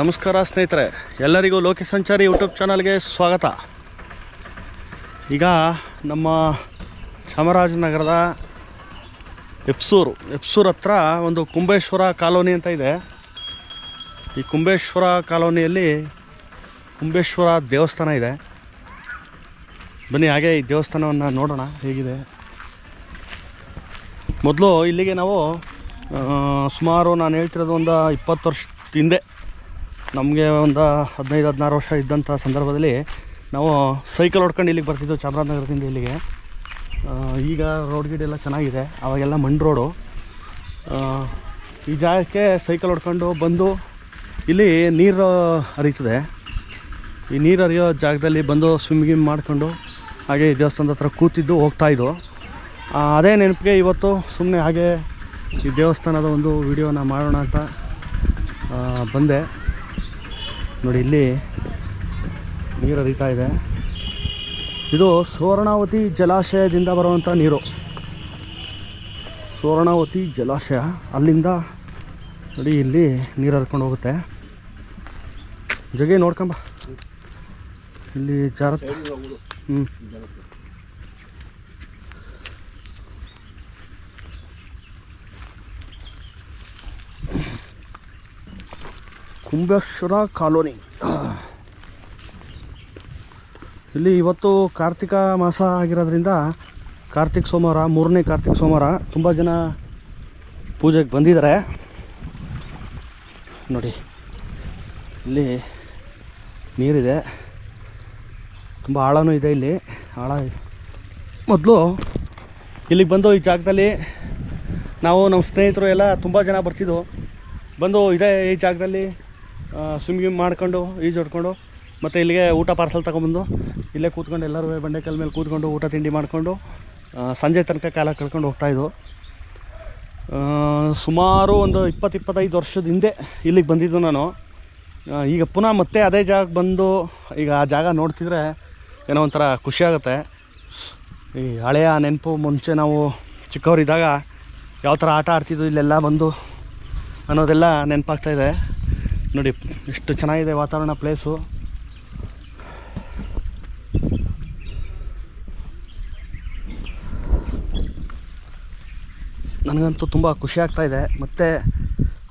ನಮಸ್ಕಾರ ಸ್ನೇಹಿತರೆ, ಎಲ್ಲರಿಗೂ ಲೋಕ ಸಂಚಾರಿ ಯೂಟ್ಯೂಬ್ ಚಾನಲ್ಗೆ ಸ್ವಾಗತ. ಈಗ ನಮ್ಮ ಚಾಮರಾಜನಗರದ ಎಪ್ಸೂರು, ಎಪ್ಸೂರ್ ಹತ್ರ ಒಂದು ಕುಂಬೇಶ್ವರ ಕಾಲೋನಿ ಅಂತ ಇದೆ. ಈ ಕುಂಬೇಶ್ವರ ಕಾಲೋನಿಯಲ್ಲಿ ಕುಂಬೇಶ್ವರ ದೇವಸ್ಥಾನ ಇದೆ. ಬನ್ನಿ ಹಾಗೆ ಈ ದೇವಸ್ಥಾನವನ್ನು ನೋಡೋಣ, ಹೇಗಿದೆ? ಮೊದಲು ಇಲ್ಲಿಗೆ ನಾವು ಸುಮಾರು ನಾನು ಹೇಳ್ತಿರೋದು ಒಂದು ಇಪ್ಪತ್ತು ವರ್ಷದ ಹಿಂದೆ ನಮಗೆ ಒಂದು ಹದಿನೈದು, ಹದಿನಾರು ವರ್ಷ ಇದ್ದಂಥ ಸಂದರ್ಭದಲ್ಲಿ ನಾವು ಸೈಕಲ್ ಹೊಡ್ಕೊಂಡು ಇಲ್ಲಿಗೆ ಬರ್ತಿದ್ದೆವು ಚಾಮರಾಜನಗರದಿಂದ ಇಲ್ಲಿಗೆ. ಈಗ ರೋಡ್ ಗೀಡೆಲ್ಲ ಚೆನ್ನಾಗಿದೆ. ಅವಾಗೆಲ್ಲ ಮಣ್ಣು ರೋಡು ಈ ಜಾಗಕ್ಕೆ ಸೈಕಲ್ ಹೊಡ್ಕೊಂಡು ಬಂದು ಇಲ್ಲಿ ನೀರು ಹರಿತದೆ ಈ ನೀರು ಹರಿಯೋ ಜಾಗದಲ್ಲಿ ಬಂದು ಸ್ವಿಮ್ಮಿಂಗ್ ಮಾಡಿಕೊಂಡು ಹಾಗೆ ದೇವಸ್ಥಾನದ ಹತ್ರ ಕೂತಿದ್ದು ಹೋಗ್ತಾಯಿದ್ದು ಅದೇ ನೆನಪಿಗೆ ಇವತ್ತು ಸುಮ್ಮನೆ ಹಾಗೆ ಈ ದೇವಸ್ಥಾನದ ಒಂದು ವಿಡಿಯೋನ ಮಾಡೋಣ ಅಂತ ಬಂದೆ. ನೋಡಿ ಇಲ್ಲಿ ನೀರು ಹರಿತಾ ಇದೆ. ಇದು ಸುವರ್ಣಾವತಿ ಜಲಾಶಯದಿಂದ ಬರುವಂಥ ನೀರು. ಸುವರ್ಣಾವತಿ ಜಲಾಶಯ, ಅಲ್ಲಿಂದ ನೋಡಿ ಇಲ್ಲಿ ನೀರು ಹರ್ಕೊಂಡು ಹೋಗುತ್ತೆ. ಜಗೆ ನೋಡ್ಕೊಂಬ. ಇಲ್ಲಿ ಜಾರತ್ ಹ್ಞೂ ಕುಂಬೇಶ್ವರ ಕಾಲೋನಿ. ಇಲ್ಲಿ ಇವತ್ತು ಕಾರ್ತಿಕ ಮಾಸ ಆಗಿರೋದ್ರಿಂದ ಕಾರ್ತಿಕ್ ಸೋಮವಾರ, ಮೂರನೇ ಕಾರ್ತಿಕ್ ಸೋಮವಾರ ತುಂಬ ಜನ ಪೂಜೆಗೆ ಬಂದಿದ್ದಾರೆ. ನೋಡಿ, ಇಲ್ಲಿ ನೀರಿದೆ. ತುಂಬ ಆಳನೂ ಇದೆ ಇಲ್ಲಿ. ಆಳ ಮೊದಲು ಇಲ್ಲಿಗೆ ಬಂದು ಈ ಜಾಗದಲ್ಲಿ ನಾವು ನಮ್ಮ ಸ್ನೇಹಿತರು ಎಲ್ಲ ತುಂಬ ಜನ ಬರ್ತಿದ್ದು ಬಂದು ಇದೇ ಈ ಜಾಗದಲ್ಲಿ. ಸ್ವಿಮ್ಮಿಂಗ್ ಮಾಡ್ಕೊಂಡು, ಈಜು ಹೊಡ್ಕೊಂಡು, ಮತ್ತು ಇಲ್ಲಿಗೆ ಊಟ ಪಾರ್ಸಲ್ ತೊಗೊಂಬಂದು ಇಲ್ಲೇ ಕೂತ್ಕೊಂಡು ಎಲ್ಲರೂ ಬಂಡೆಕಲ್ ಮೇಲೆ ಕೂತ್ಕೊಂಡು ಊಟ ತಿಂಡಿ ಮಾಡಿಕೊಂಡು ಸಂಜೆ ತನಕ ಕಾಲ ಕಳ್ಕೊಂಡು ಹೋಗ್ತಾಯಿದ್ವು ಸುಮಾರು ಒಂದು ಇಪ್ಪತ್ತು, ಇಪ್ಪತ್ತೈದು ವರ್ಷದ ಹಿಂದೆ ಇಲ್ಲಿಗೆ ಬಂದಿದ್ದು ನಾನು. ಈಗ ಪುನಃ ಮತ್ತೆ ಅದೇ ಜಾಗಕ್ಕೆ ಬಂದು, ಈಗ ಆ ಜಾಗ ನೋಡ್ತಿದ್ರೆ ಏನೋ ಒಂಥರ ಖುಷಿಯಾಗುತ್ತೆ ಈ ಹಳೆಯ ನೆನಪು ಮುಂಚೆ ನಾವು ಚಿಕ್ಕವರಿದ್ದಾಗ ಯಾವ ಥರ ಆಟ ಆಡ್ತಿದ್ದು ಇಲ್ಲೆಲ್ಲ ಬಂದು ಅನ್ನೋದೆಲ್ಲ ನೆನಪಾಗ್ತಾ ಇದೆ. ನೋಡಿ ಎಷ್ಟು ಚೆನ್ನಾಗಿದೆ ವಾತಾವರಣ ಪ್ಲೇಸು ನನಗಂತೂ ತುಂಬ ಖುಷಿ ಆಗ್ತಾಯಿದೆ ಮತ್ತು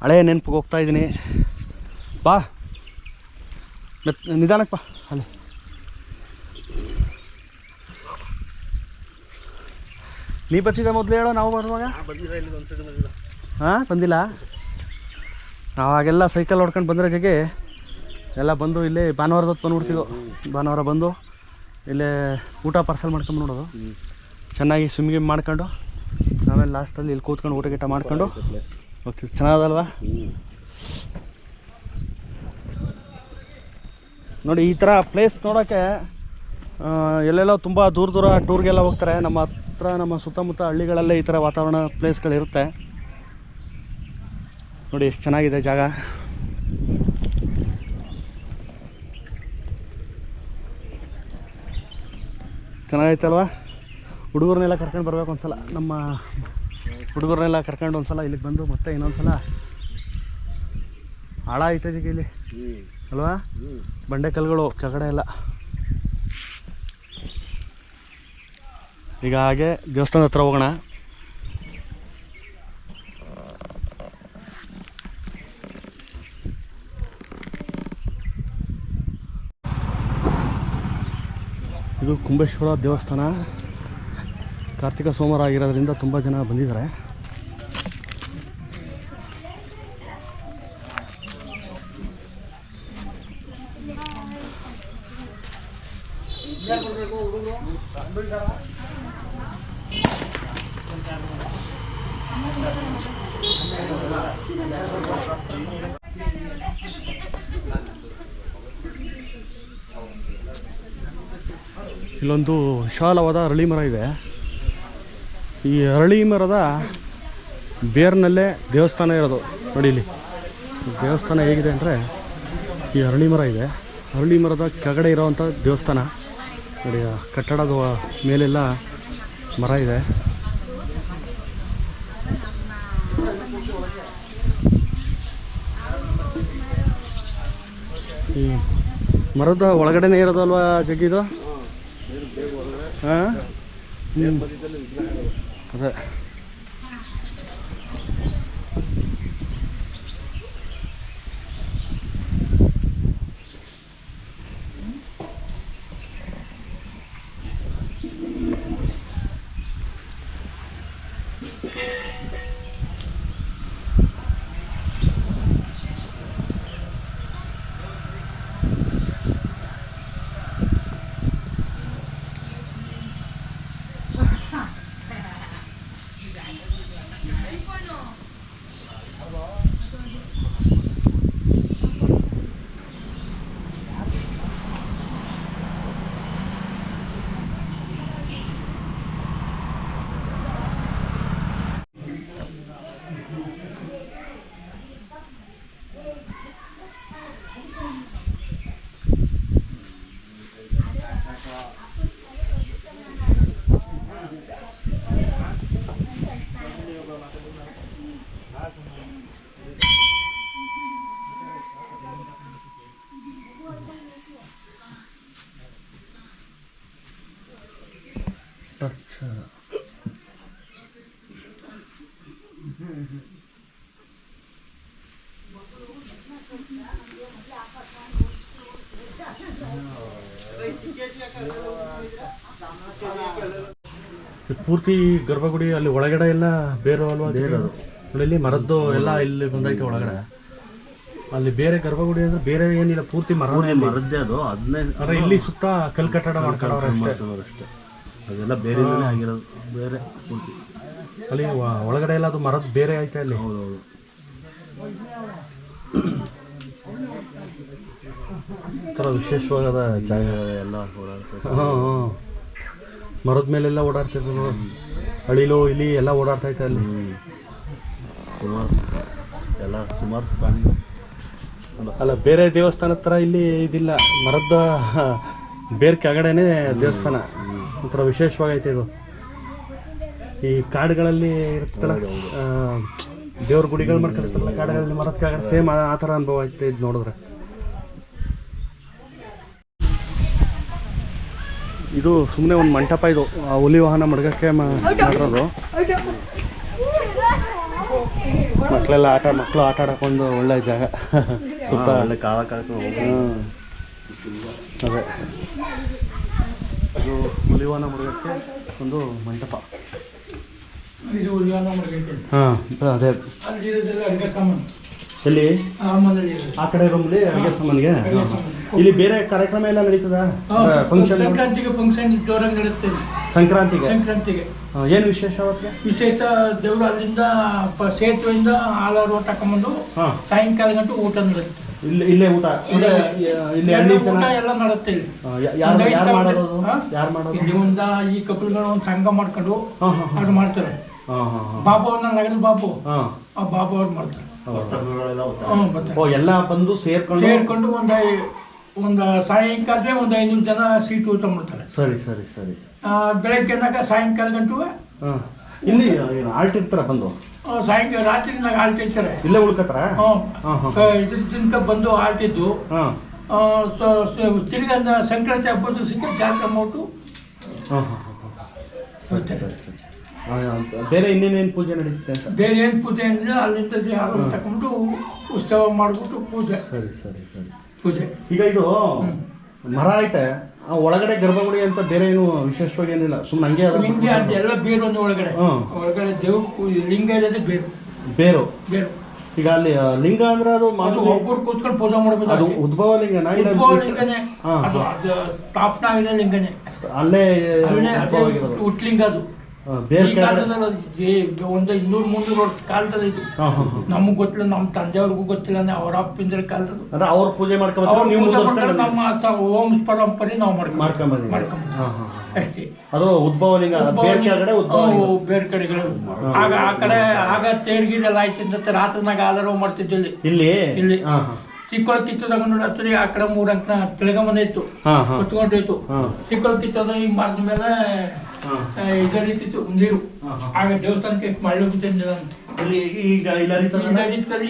ಹಳೆಯ ನೆನಪಿಗೆ ಹೋಗ್ತಾ ಇದ್ದೀನಿ. ಬಾ. ಮೆತ್ ನಿಧಾನಕ್ಕೆ ಬಾ. ಅಲ್ಲಿ. ನೀ ಬರ್ತಿದ್ದ ಮೊದಲು ಹೇಳೋ ನಾವು ಬರುವಾಗ? ಹಾಂ ಬಂದಿಲ್ಲ? ಅವಾಗೆಲ್ಲ ಸೈಕಲ್ ಹೊಡ್ಕೊಂಡು ಬಂದರೆ ಜಗೆ ಎಲ್ಲ ಬಂದು ಇಲ್ಲಿ ಭಾನುವಾರದ ಹೊತ್ತು ಬಂದ್ಬಿಡ್ತಿದ್ವು ಭಾನುವಾರ ಬಂದು ಇಲ್ಲೇ ಊಟ ಪಾರ್ಸಲ್ ಮಾಡ್ಕೊಂಡು ನೋಡೋದು ಚೆನ್ನಾಗಿ ಸ್ವಿಮ್ಮಿಂಗ್ ಮಾಡ್ಕೊಂಡು ಆಮೇಲೆ ಲಾಸ್ಟಲ್ಲಿ ಇಲ್ಲಿ ಕೂತ್ಕೊಂಡು ಊಟ ಗೀಟ ಮಾಡ್ಕೊಂಡು ಹೋಗ್ತೀವಿ. ಚೆನ್ನಾಗದಲ್ವಾ? ನೋಡಿ ಈ ಥರ ಪ್ಲೇಸ್ ನೋಡೋಕ್ಕೆ ಎಲ್ಲೆಲ್ಲೋ ತುಂಬ ದೂರ ದೂರ ಟೂರ್ಗೆಲ್ಲ ಹೋಗ್ತಾರೆ. ನಮ್ಮ ಹತ್ರ ನಮ್ಮ ಸುತ್ತಮುತ್ತ ಹಳ್ಳಿಗಳಲ್ಲೇ ಈ ಥರ ವಾತಾವರಣ ಪ್ಲೇಸ್ಗಳಿರುತ್ತೆ ನೋಡಿ ಎಷ್ಟು ಚೆನ್ನಾಗಿದೆ ಜಾಗ. ಚೆನ್ನಾಗೈತಲ್ವಾ? ಹುಡುಗರನ್ನೆಲ್ಲ ಕರ್ಕೊಂಡು ಬರ್ಬೇಕು ಒಂದ್ಸಲ. ನಮ್ಮ ಹುಡುಗರನ್ನೆಲ್ಲ ಕರ್ಕೊಂಡು ಒಂದ್ಸಲ ಇಲ್ಲಿಗೆ ಬಂದು, ಮತ್ತೆ ಇನ್ನೊಂದ್ಸಲ. ಆಳ ಐತದೀಗ ಇಲ್ಲಿ? ಅಲ್ವಾ? ಬಂಡೆ ಕಲ್ಗಳು ಕೆಳಗಡೆ ಎಲ್ಲ. ಈಗ ಹಾಗೆ ದೇವಸ್ಥಾನದ ಹತ್ರ ಹೋಗೋಣ. ಇದು ಕುಂಭೇಶ್ವರ ದೇವಸ್ಥಾನ. ಕಾರ್ತಿಕ ಸೋಮವಾರ ಆಗಿರೋದ್ರಿಂದ ತುಂಬ ಜನ ಬಂದಿದ್ದಾರೆ. ಇಲ್ಲೊಂದು ವಿಶಾಲವಾದ ಅರಳಿ ಮರ ಇದೆ. ಈ ಅರಳಿ ಮರದ ಬೇರ್ನಲ್ಲೇ ದೇವಸ್ಥಾನ ಇರೋದು ನೋಡಿ ಇಲ್ಲಿ ದೇವಸ್ಥಾನ ಹೇಗಿದೆ ಅಂದರೆ ಈ ಅರಳಿ ಮರ ಇದೆ. ಅರಳಿ ಮರದ ಕೆಳಗಡೆ ಇರೋವಂಥ ದೇವಸ್ಥಾನ. ನೋಡಿ ಕಟ್ಟಡದ ಮೇಲೆಲ್ಲ ಮರ ಇದೆ. ಈ ಮರದ ಒಳಗಡೆನೇ ಇರೋದಲ್ವಾ ಜಗ್ಗಿದು? ಹಾಂ telepono. Hello? ಪೂರ್ತಿ ಗರ್ಭಗುಡಿ ಅಲ್ಲಿ ಒಳಗಡೆ ಎಲ್ಲ ಬೇರೆ ಅಲ್ವಾ? ಬೇರೋದು. ಇಲ್ಲಿ ಮರದ್ದು ಎಲ್ಲ ಇಲ್ಲಿ ಬಂದೈತೆ ಒಳಗಡೆ. ಅಲ್ಲಿ ಬೇರೆ ಗರ್ಭಗುಡಿ ಅಂದ್ರೆ ಬೇರೆ ಏನಿಲ್ಲ ಪೂರ್ತಿ ಮರ ಮರದ್ದೇ ಅದು. ಅದನ್ನೇ ಇಲ್ಲಿ ಸುತ್ತ ಕಲ್ ಕಟ್ಟಡ ಮಾಡ್ಕೊಂಡವ್ರೆ ಅಷ್ಟೇ. ಅದೆಲ್ಲ ಬೇರೆ ಆಗಿರೋದು. ಬೇರೆ ಪೂರ್ತಿ. ಅಲ್ಲಿ ಒಳಗಡೆ ಎಲ್ಲ ಅದು ಮರದ್ ಬೇರೆ ಐತೆ ಅಲ್ಲಿ. ಹೌದೌದು. ಥರ ವಿಶೇಷವಾದ ಜಾಗ ಎಲ್ಲ ಓಡಾಡ್ತಾರೆ ಹಾಂ ಹಾಂ. ಮರದ ಮೇಲೆಲ್ಲ ಓಡಾಡ್ತಿದ್ರು ಅಳಿಲು ಇಲಿ ಎಲ್ಲ ಓಡಾಡ್ತಾ ಐತೆ ಅಲ್ಲಿ. ಸುಮಾರು ಎಲ್ಲ ಸುಮಾರು ಪ್ರಾಣಿ ಅಲ್ಲ ಬೇರೆ ದೇವಸ್ಥಾನ ಥರ ಇಲ್ಲಿ ಇದಿಲ್ಲ. ಮರದ ಬೇರೆ ಕೆಳಗಡೆನೆ ದೇವಸ್ಥಾನ. ಒಂಥರ ವಿಶೇಷವಾಗೈತೆ ಇದು. ಈ ಕಾಡುಗಳಲ್ಲಿ ಇರುತ್ತಲ್ಲ ದೇವ್ರ ಗುಡಿಗಳು ಮಾಡ್ಕೊಂಡಿರ್ತಾರಲ್ಲ ಕಾಡುಗಳಲ್ಲಿ ಮರದ ಕೆಳಗಡೆ ಸೇಮ್ ಆ ಥರ ಅನುಭವ ಐತೆ ಇದು ನೋಡಿದ್ರೆ. ಇದು ಸುಮ್ಮನೆ ಒಂದು ಮಂಟಪ ಇದು ಆ ಹುಲಿ ವಾಹನ ಮಡ್ಗಕ್ಕೆ ಮಾಡಿರೋದು. ಮಕ್ಕಳೆಲ್ಲ ಆಟ ಮಕ್ಕಳು ಆಟ ಆಡಕೊಂಡು ಒಳ್ಳೆ ಜಾಗ. ಸುತ್ತ. ಒಳ್ಳೆ ಕಾಲ. ಅದೇ. ಇದು ಹುಲಿವಾನ ಮಡ್ಗಕ್ಕೆ ಒಂದು ಮಂಟಪ. ಹಾಂ ಅದೇ. ಎಲ್ಲಿ? ಆ ಕಡೆ ರೂಮಲ್ಲಿ ಅಡುಗೆ ಸಾಮಾನಿಗೆ? ಇಲ್ಲಿ ಬೇರೆ ಕಾರ್ಯಕ್ರಮ ಎಲ್ಲ ನಡೀತದ? ಫಂಕ್ಷನ್ ಸಂಕ್ರಾಂತಿಗೆ ಫಂಕ್ಷನ್ ಜೋರಾಗಿ ನಡೆಯುತ್ತೆ ಸಂಕ್ರಾಂತಿಗೆ? ಸಂಕ್ರಾಂತಿಗೆ. ಏನು ವಿಶೇಷ ವಿಶೇಷ ದೇವರು ಅಲ್ಲಿಂದ ಸೇತುವೆಯಿಂದ ಹಾಲಾರು ತಕೊಂಬಂದು ಸಾಯಂಕಾಲ ಗಂಟು ಊಟ ನಡೆಯುತ್ತೆ. ಇಲ್ಲಿ ಇಲ್ಲೇ ಊಟ ಇಲ್ಲೇ ಹಳ್ಳಿ ಜನ? ಎಲ್ಲ ಇಲ್ಲಿ. ಯಾರು ಯಾರು ಮಾಡೋದು? ಯಾರು ಮಾಡೋದು? ಇಲ್ಲಿ ಈ ಕಪಲ್ಗಳು ಒಂದು ಸಂಘ ಮಾಡ್ಕೊಂಡು ಅದು ಮಾಡ್ತಾರೆ. ಬಾಬು ಅವ್ರನ್ನ ನಗರದ ಬಾಬು. ಆ ಬಾಬು ಅವ್ರು ಮಾಡ್ತಾರೆ. ಓ ಎಲ್ಲ ಬಂದು ಸೇರ್ಕೊಂಡು ಸೇರ್ಕೊಂಡು ಒಂದು ಒಂದು ಸಾಯಂಕಾಲವೇ ಒಂದು ಐನೂರು ಜನ ಸೀಟು ಊಟ ಮಾಡ್ತಾರೆ ಸರಿ ಸರಿ. ಸರಿ ಬೆಳಗ್ಗೆ ಅಂದಾಗ ಸಾಯಂಕಾಲ ಗಂಟು ಇಲ್ಲಿ ಆಲ್ಟ್ ಇರ್ತಾರ ಬಂದು? ಸಾಯಂಕಾಲ ರಾತ್ರಿನಾಗ ಆಳ್ತಿರ್ತಾರೆ ಇಲ್ಲೇ ಉಳ್ಕತ್ತಾರ ಇದ್ರ ತನಕ ಬಂದು ಆಳ್ತಿದ್ದು ಹಾಂ. ಆ, ಸೊ- ಸೊ ತಿರ್ಗಾ ಸಂಕ್ರಾಂತಿ ಹಬ್ಬದ ಸಿಕ್ಕ ಜಾತ್ರೆ ಹಾಂ, ಬೇರೆ ಇನ್ನೇನೇನು ಪೂಜೆ ನಡೀತೆ ಬೇರೆ ಏನು ಪೂಜೆ ಏನಿಲ್ಲ ಅಲ್ಲಿಂದ ಯಾರು ತಗೊಂಡು ಉತ್ಸವ ಮಾಡಿಬಿಟ್ಟು ಪೂಜೆ. ಸರಿ ಸರಿ ಸರಿ. ಪೂಜೆ. ಈಗ ಇದು ಮರ ಐತೆ ಆ ಒಳಗಡೆ ಗರ್ಭಗುಡಿ ಅಂತ ಬೇರೆ ಏನು ವಿಶೇಷವಾಗಿ ಏನಿಲ್ಲ ಸುಮ್ಮನೆ ಹಂಗೆ ಅದು ಲಿಂಗ ಅಂತ ಎಲ್ಲ ಬೇರು ಒಂದು ಒಳಗಡೆ. ಹ್ಮ್. ಒಳಗಡೆ ದೇವ್ರ ಲಿಂಗ ಇರೋದೇ ಬೇರು. ಬೇರು. ಬೇರು. ಈಗ ಅಲ್ಲಿ ಆ, ಲಿಂಗ ಅಂದ್ರೆ ಅದು ಅದು ಮಾಮೂಲಿ ಒಬ್ಬರು ಕೂತ್ಕೊಂಡು ಪೂಜೆ ಮಾಡಬೇಕು ಅದು ಅಷ್ಟೇ. ಉದ್ಭವ ಲಿಂಗನ ಇಲ್ಲ ಉದ್ಭವ ಲಿಂಗನೇ. ಹಾ, ಅದು ಲಿಂಗನೇ. ಅಲ್ಲೇ ಅಲ್ಲೇ ಅದೇ ಉದ್ಭವ ಆಗಿರೋದು ಹುಟ್ಲಿಂಗ ಅದು. ಆ, ಬೇರೆ ಒಂದು ಇನ್ನೂರು ಮುನ್ನೂರು ವರ್ಷ ಕಾಲದಲ್ಲಿ ಇದು. ನಮಗೆ ಗೊತ್ತಿಲ್ಲ ನಮ್ಮ ತಂದೆಯವ್ರಿಗೂ ಗೊತ್ತಿಲ್ಲ ಅವ್ರ ಅಪ್ಪಿಂದ್ರ ಕಾಲದ ಅಂದ್ರೆ ಅವ್ರ ಪೂಜೆ ಮಾಡ್ಕೊಂಡು ನಮ್ಮ ಓಂ ಪರಂಪರೆ ನಾವು ಮಾಡ್ಕೊಂಡು ಅಷ್ಟೇ. ಅದು ಉದ್ಭವ ಲಿಂಗ ಬೇರೆ ಕಡೆಗಳು ಆಗ ಆ ಕಡೆ ಆಗ ತೇರ್ಗಿದೆಲ್ಲ ಆಯ್ತಿದ್ದ ರಾತ್ರಿನಾಗ ಆಧಾರ ಮಾಡ್ತಿದ್ದಲ್ಲಿ ಇಲ್ಲಿ. ಇಲ್ಲಿ. ಚಿಕ್ಕಳ ಕಿತ್ತದಾಗ ನೋಡಿ ಹತ್ತಿರ ಆ ಕಡೆ ಮೂರು ಅಂಕನ ಮನೆ ಇತ್ತು. ಕುತ್ಕೊಂಡಿತ್ತು ಚಿಕ್ಕಳ ಕಿತ್ತದ ಈಗ ಮಾಡಿದ ಮೇಲೆ ಹಾಂ. ಆ, ಇದೇ ರೀತಿ ಇತ್ತು ನೀರು. ಆಗ ದೇವಸ್ಥಾನಕ್ಕೆ ಮಳ್ಳು ಬಿದ್ದಿದ್ದ ಇಲ್ಲಿ ಈಗ ಇಲ್ಲಿ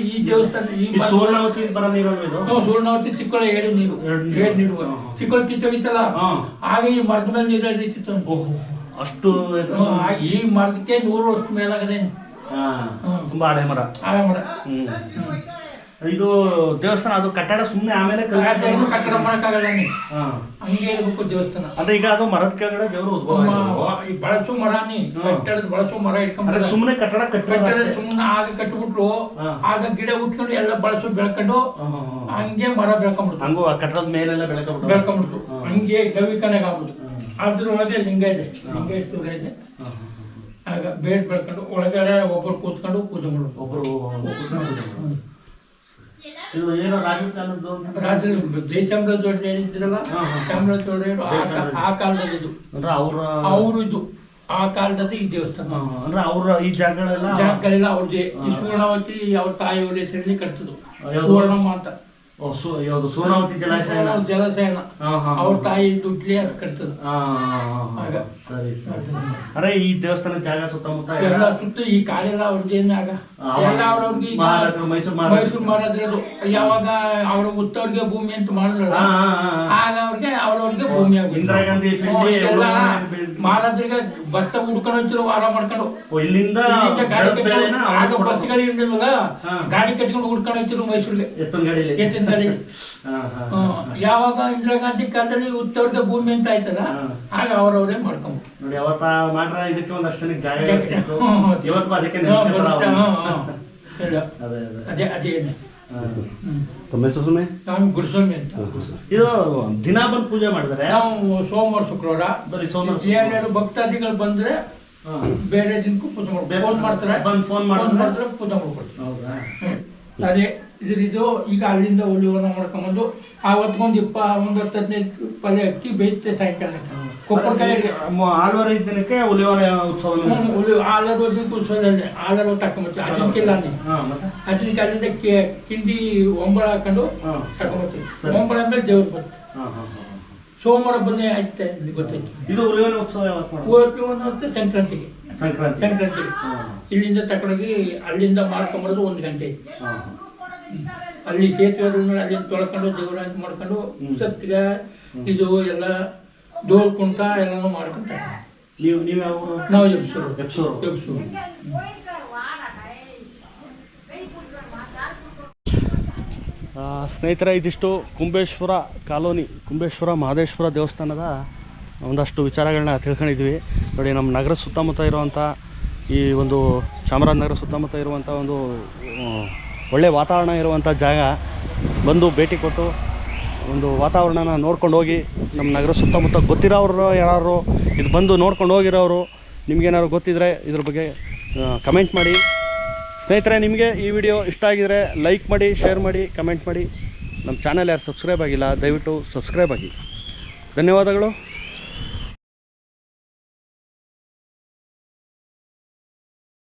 ಈ ದೇವಸ್ಥಾನ ಈ ಸುವರ್ಣವತಿ ಬರೋ ಹ್ಞೂ, ಸುವರ್ಣವತಿ ಚಿಕ್ಕೋಳ ಏಳು ನೀರು. ನೀರು. ಏಳು ನೀರು ಹಾ. ಕಿತ್ತೋಗಿತ್ತಲ್ಲ? ಆಗ ಈ ಮರದ ಮೇಲೆ ನೀರು ಹರಿತಿತ್ತು ಅಷ್ಟು ಈ ಮರದಕ್ಕೆ ನೂರು ವರ್ಷ ಮೇಲಾಗದೆ. ತುಂಬಾ ಹಳೆ ಮರ. ಆ ಮರ. ಹ್ಮ್. ಇದು ದೇವಸ್ಥಾನ ಅದು ಕಟ್ಟಡ ಸುಮ್ಮನೆ ಆಮೇಲೆ ಕಟ್ಟಡ ಮಾಡಕ್ಕಾಗಲ್ಲ ನೀ. ಹಂಗೆ ಇರ್ಬೇಕು ದೇವಸ್ಥಾನ. ಅಂದ್ರೆ ಈಗ ಅದು ಮರದ ಕೆಳಗಡೆ ದೇವರು ಬಳಸೋ ಮರ ನೀ. ಕಟ್ಟಡದ ಬಳಸು ಮರ ಇಟ್ಕೊಂಡು ಸುಮ್ಮನೆ ಕಟ್ಟಡ ಕಟ್ಟಡ ಸುಮ್ಮನೆ ಆಗ ಕಟ್ಬಿಟ್ರು ಆಗ ಗಿಡ ಉಟ್ಕೊಂಡು ಎಲ್ಲ ಬಳಸು ಬೆಳ್ಕೊಂಡು ಹಂಗೆ ಮರ ಬೆಳ್ಕೊಂಡ್ಬಿಡ್ತು. ಹಂಗು ಆ ಕಟ್ಟಡದ ಮೇಲೆಲ್ಲ ಬೆಳ್ಕೊಂಡ್ಬಿಟ್ಟು ಬೆಳ್ಕೊಂಡ್ಬಿಡ್ತು. ಹಂಗೆ ಗವಿಕನೆಗೆ ಆಗ್ಬಿಡ್ತು. ಅದ್ರೊಳಗೆ ಲಿಂಗ ಇದೆ. ಲಿಂಗೇಶ್ವರ ಇದೆ. ಆಗ ಬೇಡ್ ಬೆಳ್ಕೊಂಡು ಒಳಗಡೆ ಒಬ್ಬರು ಕೂತ್ಕೊಂಡು ಪೂಜೆ ಮಾಡ್ಬೇಕು. ಒಬ್ಬರು ಕೂತ್ಕೊಂಡು ಕಾಲದ್ದು ಏನೋ ರಾತ್ರಿ ರಾಜ ಜೈ ಹಾ, ಹಾ. ಚಾಮರಾಜ ಒಡೆಯರು ಆ ಕಾ- ಆ ಕಾಲದಲ್ಲಿ ಅಂದ್ರೆ ಅವ್ರ ಅವರು ಇದು ಆ ಕಾಲದಲ್ಲಿ ಈ ದೇವಸ್ಥಾನ. ಅಂದ್ರೆ ಅವ್ರ ಈ ಜಾಗಗಳೆಲ್ಲ ಜಾಗಗಳೆಲ್ಲ ಅವ್ರದ್ದೇ. ಈ ಸುವರ್ಣವತಿ ಅವ್ರ ತಾಯಿಯವ್ರ ಹೆಸರಲ್ಲಿ ಕಟ್ತದ್ದು. ಯಾವ್ದು? ಸುವರ್ಣಮ್ಮ ಅಂತ. ಸು- ಯಾವ್ದು ಸೋನಾವತಿ ಜಲಾಶಯನ ಜಲಶಯನ ಹಾ, ಹಾ, ಅವ್ರ ತಾಯಿ ದುಡ್ಲಿ ಅದು ಕಟ್ತದ್ದು ಆ. ಆಗ. ಸರಿ ಸರಿ ಅರೆ ಈ ದೇವಸ್ಥಾನ ಜಾಗ ಸುತ್ತಮುತ್ತ ಎಲ್ಲ ಎಲ್ಲ ಸುತ್ತ ಈ ಕಾಡೆಲ್ಲ ಅವ್ರದ್ದೇನೆ ಆಗ ಆ, ಎಲ್ಲ ಅವ್ರವ್ರಿಗೆ ಈಗ ಮಹಾರಾಜರು, ಮೈಸೂರು ಮಹಾರಾಜರು. ಮೈಸೂರು ಮಹಾರಾಜರದು ಯಾವಾಗ ಅವ್ರ ಉತ್ತವ್ರಿಗೆ ಭೂಮಿ ಅಂತ ಮಾಡಿದ್ರಲ್ಲ ಹಾ. ಆಗ ಅವ್ರಿಗೆ ಅವ್ರವ್ರಿಗೆ ಭೂಮಿ. ಇಂದಿರಾ ಗಾಂಧಿ ಮಹಾರಾಜರಿಗೆ ಭತ್ತ ಹುಡ್ಕೊಂಡು ಹೋಗ್ತಿರೋ ವಾರ ಮಾಡ್ಕೊಂಡು. ಇಲ್ಲಿಂದ ಆಗ ಬಸ್ಗಳು ಗಾಡಿ ಕಟ್ಕೊಂಡು ಹುಡ್ಕೊಂಡು ಹೋಗ್ತಿರು ಮೈಸೂರಿಗೆ. ಎತ್ತಿನ ಗಾಡಿ. ಯಾವಾಗ ಇಂದಿರಾ ಗಾಂಧಿ ಕಾಲದಲ್ಲಿ ಉತ್ತವ್ರಿಗೆ ಭೂಮಿ ಅಂತ ಆಯ್ತಲ್ಲ ಹಾಗೆ ಆಗ ಅವ್ರವ್ರೇ ಮಾಡ್ಕೊಂಡು ನೋಡಿ ಅವತ್ತ ಮಾಡ್ರ ಇದಕ್ಕೆ ಒಂದಷ್ಟು ಜನಕ್ಕೆ ಜಾಗ ಸಿಕ್ತು. ಇವತ್ತು ಅದಕ್ಕೆ. ಅದೇ ಅದೇ. ತಮ್ಮ ಹೆಸರು ನಾನು ಗುರುಸ್ವಾಮಿ ಅಂತ. ಇದು ದಿನ ಬಂದು ಪೂಜೆ ಮಾಡಿದರೆ? ನಾವು ಸೋಮವಾರ ಶುಕ್ರವಾರ. ಬರಿ ಸೋಮವಾರ ಏನೇನು ಭಕ್ತಾದಿಗಳು ಬಂದ್ರೆ ಬೇರೆ ದಿನಕ್ಕೂ ಪೂಜೆ ಮಾಡ್ತಾರೆ ಫೋನ್ ಮಾಡ್ತಾರೆ. ಬಂದ್ ಫೋನ್ ಮಾಡಿದ್ರೆ ಪೂಜೆ ಮಾಡ್ಕೊಡ್ತೀವಿ ಹೌದಾ. ಅದೇ ಇದ್ರಿದು ಈಗ ಅಲ್ಲಿಂದ ಹುಲಿವನ್ನ ಮಾಡ್ಕೊಂಬಂದು ಆವತ್ತಿಗೊಂದು ಇಪ್ಪ ಒಂದು ಹತ್ತು ಹದಿನೈದು ಪಲ್ಯ ಅಕ್ಕಿ ಬೇಯುತ್ತೆ ಸಾಯಂಕಾಲ ಕೊಪ್ಪಳಕಾಯಿ ಆಲ್ವಾರ ದಿನಕ್ಕೆ ಹುಲಿವಾರ ಉತ್ಸವ ಆಲರ್ ಓದಿ ಕುಸೋದಲ್ಲಿ ಆಲರ್ ಹಾ ಮತ್ತೆ? ಅದಕ್ಕೆ ಅಲ್ಲಿಂದ ಕಿಂಡಿ ಒಂಬಳ ಹಾಕೊಂಡು ಸರಿ. ಒಂಬಳ ಅಂದ್ರೆ ದೇವ್ರ ಹಾ ಸೋಮವಾರ ಬಂದೆ ಆಯ್ತು ಇಲ್ಲಿ ಗೊತ್ತಾಯ್ತು. ಇದು ಹುಲಿವಾರ ಉತ್ಸವ ಒಂದು ಹೊತ್ತು ಸಂಕ್ರಾಂತಿಗೆ. ಸಂಕ್ರಾಂತಿ ಸಂಕ್ರಾಂತಿಗೆ. ಹಾ ಇಲ್ಲಿಂದ ತಕೊಂಡೋಗಿ ಅಲ್ಲಿಂದ ಮಾಡ್ಕೊಂಬರೋದು ಒಂದು ಗಂಟೆ. ಅಲ್ಲಿ ಸೇತುವೆ ಮೇಲೆ ಅಲ್ಲಿಂದ ತೊಳ್ಕೊಂಡು ದೇವರಾಜ್ ಮಾಡ್ಕೊಂಡು ಸತ್ತಿಗೆ ಇದು ಎಲ್ಲ ಡೋಲ್ ಕುಂಟ ಎಲ್ಲನೂ ಮಾಡ್ಕೊಂತಾರೆ ನೀವು ನೀವು ಯಾವ? ನಾವು ಎಬ್ಸೂರು. ಎಬ್ಸೂರು. ಎಬ್ಸೂರು. ಸ್ನೇಹಿತರ ಸ್ನೇಹಿತರೆ ಇದಿಷ್ಟು ಕುಂಬೇಶ್ವರ ಕಾಲೋನಿ ಕುಂಬೇಶ್ವರ ಮಹದೇಶ್ವರ ದೇವಸ್ಥಾನದ ಒಂದಷ್ಟು ವಿಚಾರಗಳನ್ನ ತಿಳ್ಕೊಂಡಿದ್ವಿ. ನೋಡಿ ನಮ್ಮ ನಗರ ಸುತ್ತಮುತ್ತ ಇರುವಂಥ ಈ ಒಂದು ಚಾಮರಾಜನಗರ ಸುತ್ತಮುತ್ತ ಇರುವಂಥ ಒಂದು ಒಳ್ಳೆಯ ವಾತಾವರಣ ಇರುವಂಥ ಜಾಗ. ಬಂದು ಭೇಟಿ ಕೊಟ್ಟು ಒಂದು ವಾತಾವರಣನ ನೋಡ್ಕೊಂಡು ಹೋಗಿ ನಮ್ಮ ನಗರ ಸುತ್ತಮುತ್ತ ಗೊತ್ತಿರೋರು ಯಾರು ಇದು ಬಂದು ನೋಡ್ಕೊಂಡು ಹೋಗಿರೋರು ನಿಮಗೇನಾದ್ರು ಗೊತ್ತಿದ್ರೆ ಇದ್ರ ಬಗ್ಗೆ ಕಮೆಂಟ್ ಮಾಡಿ. ಸ್ನೇಹಿತರೆ, ನಿಮಗೆ ಈ ವಿಡಿಯೋ ಇಷ್ಟ ಆಗಿದರೆ ಲೈಕ್ ಮಾಡಿ ಶೇರ್ ಮಾಡಿ ಕಮೆಂಟ್ ಮಾಡಿ. ನಮ್ಮ ಚಾನಲ್ ಯಾರು ಸಬ್ಸ್ಕ್ರೈಬ್ ಆಗಿಲ್ಲ, ದಯವಿಟ್ಟು ಸಬ್ಸ್ಕ್ರೈಬ್ ಆಗಿ. ಧನ್ಯವಾದಗಳು.